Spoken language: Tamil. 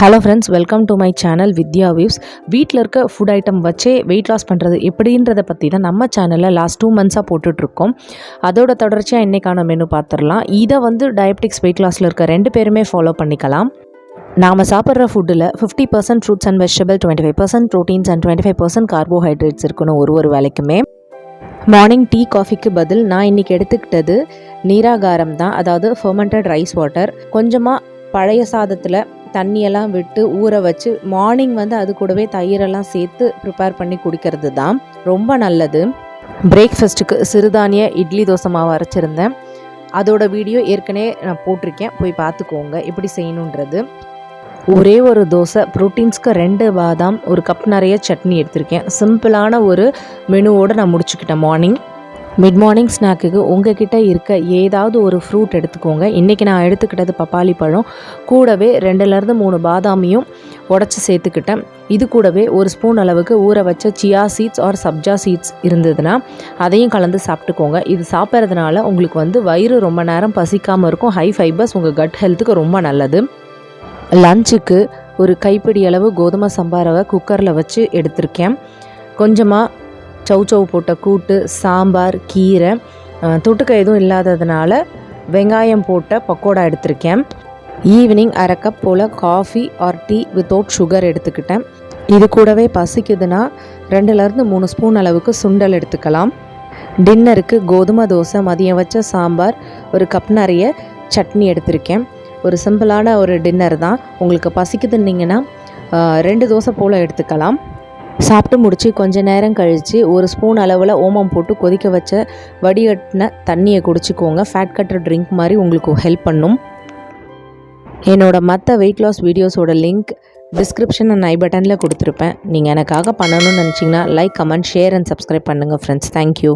Hello friends welcome to my channel Vidya views வீட்டில் இருக்க ஃபுட் ஐட்டம் வச்சே வெயிட் லாஸ் பண்ணுறது எப்படின்றத பற்றி தான் நம்ம சேனலில் லாஸ்ட் டூ மந்த்ஸாக போட்டுட்ருக்கோம். அதோட தொடர்ச்சியாக இன்றைக்கான மெனு பார்த்துடலாம் இதை வந்து டயபெட்டிக்ஸ் வெயிட் லாஸில் இருக்க ரெண்டு பேருமே ஃபாலோ பண்ணிக்கலாம். நாம் சாப்பிட்ற ஃபுட்டில் fifty percent fruits and vegetable twenty five percent proteins and twenty five percent carbohydrates இருக்கணும் ஒரு ஒரு வேலைக்குமே. மார்னிங் டீ காஃபிக்கு பதில் நான் இன்றைக்கி எடுத்துக்கிட்டது நீராகாரம் தான் அதாவது ஃபர்மெண்டட் ரைஸ் வாட்டர் கொஞ்சமாக பழைய சாதத்தில் தண்ணியெல்லாம் விட்டு ஊற வச்சு மார்னிங் வந்து அது கூடவே தயிரெல்லாம் சேர்த்து ப்ரிப்பேர் பண்ணி குடிக்கிறது தான் ரொம்ப நல்லது. பிரேக்ஃபாஸ்ட்டுக்கு சிறுதானிய இட்லி தோசை மாவு அரைச்சிருந்தேன். அதோட வீடியோ ஏற்கனவே நான் போட்டிருக்கேன். போய் பார்த்துக்கோங்க எப்படி செய்யணுன்றது. ஒரே ஒரு தோசை ப்ரோட்டீன்ஸ்க்கு ரெண்டு பாதாம் ஒரு கப் நிறைய சட்னி எடுத்திருக்கேன். சிம்பிளான ஒரு மெனுவோடு நான் முடிச்சுக்கிட்டேன் மார்னிங் மிட் மார்னிங் ஸ்நாக்குக்கு உங்ககிட்ட இருக்க ஏதாவது ஒரு ஃப்ரூட் எடுத்துக்கோங்க. இன்றைக்கி நான் எடுத்துக்கிட்டது பப்பாளி பழம். கூடவே ரெண்டுலேருந்து மூணு பாதாமியும் உடச்சி சேர்த்துக்கிட்டேன். இது கூடவே ஒரு ஸ்பூன் அளவுக்கு ஊற வச்ச chia seeds or sabja seeds இருந்ததுன்னா அதையும் கலந்து சாப்பிட்டுக்கோங்க. இது சாப்பிட்றதுனால உங்களுக்கு வந்து வயிறு ரொம்ப நேரம் பசிக்காமல் இருக்கும். ஹை ஃபைபர்ஸ் உங்கள் கட் ஹெல்த்துக்கு ரொம்ப நல்லது. லஞ்சுக்கு ஒரு கைப்பிடி அளவு கோதுமை சம்பாரவை குக்கரில் வச்சு எடுத்திருக்கேன். கொஞ்சமாக சௌ போட்ட கூட்டு சாம்பார் கீரை தொட்டுக்க எதுவும் இல்லாததுனால வெங்காயம் போட்ட பக்கோடா எடுத்திருக்கேன். ஈவினிங் அரை cup pole coffee or tea without sugar எடுத்துக்கிட்டேன். இது கூடவே பசிக்குதுன்னா ரெண்டுலேருந்து மூணு ஸ்பூன் அளவுக்கு சுண்டல் எடுத்துக்கலாம். டின்னருக்கு கோதுமை தோசை மதியம் வச்ச சாம்பார் ஒரு கப் நிறைய சட்னி எடுத்திருக்கேன். ஒரு சிம்பிளான ஒரு டின்னர் தான். உங்களுக்கு பசிக்குதுன்னிங்கன்னா ரெண்டு தோசை போல் எடுத்துக்கலாம். சாப்பிட்டு முடித்து கொஞ்ச நேரம் கழித்து ஒரு ஸ்பூன் அளவில் ஓமம் போட்டு கொதிக்க வச்ச வடிகட்டின தண்ணியை குடிச்சிக்கோங்க. ஃபேட் கட்டர் ட்ரிங்க் மாதிரி உங்களுக்கு ஹெல்ப் பண்ணும். என்னோடய மற்ற வெயிட் லாஸ் வீடியோஸோட லிங்க் டிஸ்கிரிப்ஷன் அண்ட் ஐ பட்டனில் கொடுத்துருப்பேன். நீங்கள் எனக்காக பண்ணணும்னு நினச்சிங்கன்னா like comment share and subscribe பண்ணுங்கள் ஃப்ரெண்ட்ஸ் தேங்க்யூ